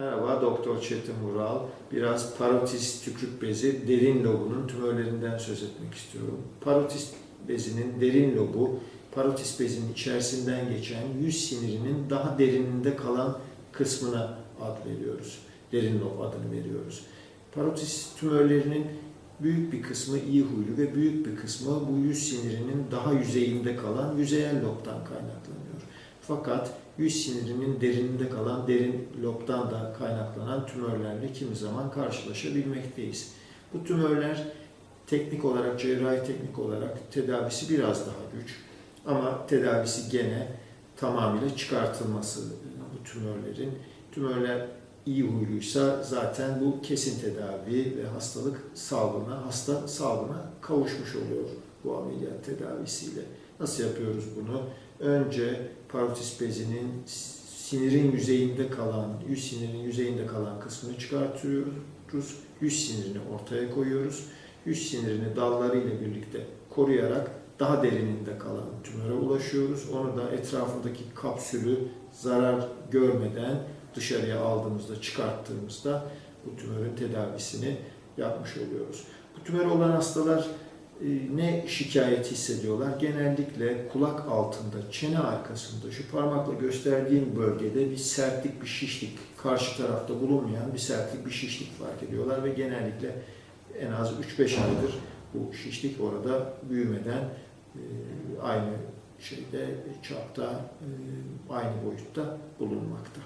Merhaba, Doktor Çetin Mural. Biraz parotis tükürük bezi derin lobunun tümörlerinden söz etmek istiyorum. Parotis bezinin derin lobu, parotis bezinin içerisinden geçen yüz sinirinin daha derininde kalan kısmına ad veriyoruz. Derin lob adını veriyoruz. Parotis tümörlerinin büyük bir kısmı iyi huylu ve büyük bir kısmı bu yüz sinirinin daha yüzeyinde kalan yüzeyel lobdan kaynaklanıyor. Fakat yüz sinirinin derininde kalan derin lobdan da kaynaklanan tümörlerle kimi zaman karşılaşabilmekteyiz. Bu tümörler teknik olarak, cerrahi teknik olarak tedavisi biraz daha güç. Ama tedavisi gene tamamıyla çıkartılması bu tümörlerin. Tümörler iyi huyluysa zaten bu kesin tedavi ve hastalık sağlığına, hasta sağlığına kavuşmuş oluyor bu ameliyat tedavisiyle. Nasıl yapıyoruz bunu? Önce parotis bezinin sinirin yüzeyinde kalan, yüz sinirinin yüzeyinde kalan kısmını çıkartıyoruz. Yüz sinirini ortaya koyuyoruz. Yüz sinirini dallarıyla birlikte koruyarak daha derininde kalan tümöre ulaşıyoruz. Onu da etrafındaki kapsülü zarar görmeden dışarıya aldığımızda, çıkarttığımızda bu tümörün tedavisini yapmış oluyoruz. Bu tümör olan hastalar ne şikayet hissediyorlar? Genellikle kulak altında, çene arkasında, şu parmakla gösterdiğim bölgede bir sertlik, bir şişlik, karşı tarafta bulunmayan bir sertlik, bir şişlik fark ediyorlar ve genellikle en az 3-5 aydır bu şişlik orada büyümeden e, aynı şeyde, çapta, e, aynı boyutta bulunmakta.